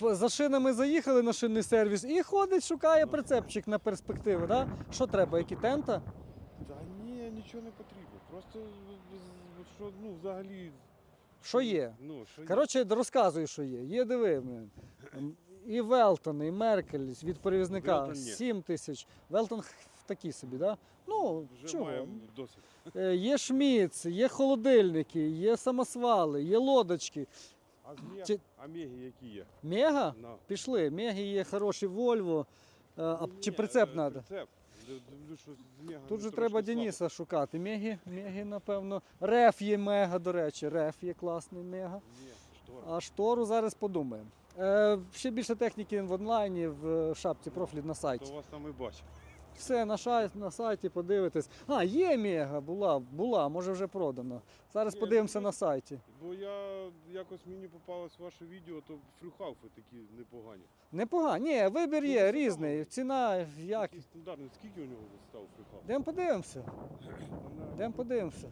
за шинами заїхали на шинний сервіс і ходить, шукає прицепчик на перспективу. Да? Що треба, які тента? Та ні, нічого не потрібно. Просто що, ну, взагалі. Що є? Ну, що є. Коротше, розказую, що є. Є диви. блін. І Велтон, і Меркель від перевізника Велтон ні. 7 тисяч. Велтон такі собі, да? Ну, Вже чого? маємо досить. Е, Є шміц, є холодильники, є самосвали, є лодочки. А з Чи- а меги які є? Мега? На. Пішли. Меги є хороші Вольво. Е, А Ні, чи прицеп е, треба? Прицеп. Д- Дивлюсь, що з мега Тут же трошки треба слабо. Дениса шукати. Меги, меги, напевно. Реф є мега, до речі. Реф є класний мега. Ні, штора. А штору зараз подумаємо. Е, ще більше техніки в онлайні, в шапці профілі на сайті. То вас там і бачив. Все на, шай, на сайті подивитесь. А, є мега, була, була, може вже продана. Зараз Ні, подивимося ну, на сайті. Бо я якось мені попалось ваше відео, то фрюхауфи такі непогані. Непогані, Ні, вибір є різний. Ціна як. Такий стандартний. Скільки у нього став фрюхауф? Йдемо подивимося. Йдемо подивимося.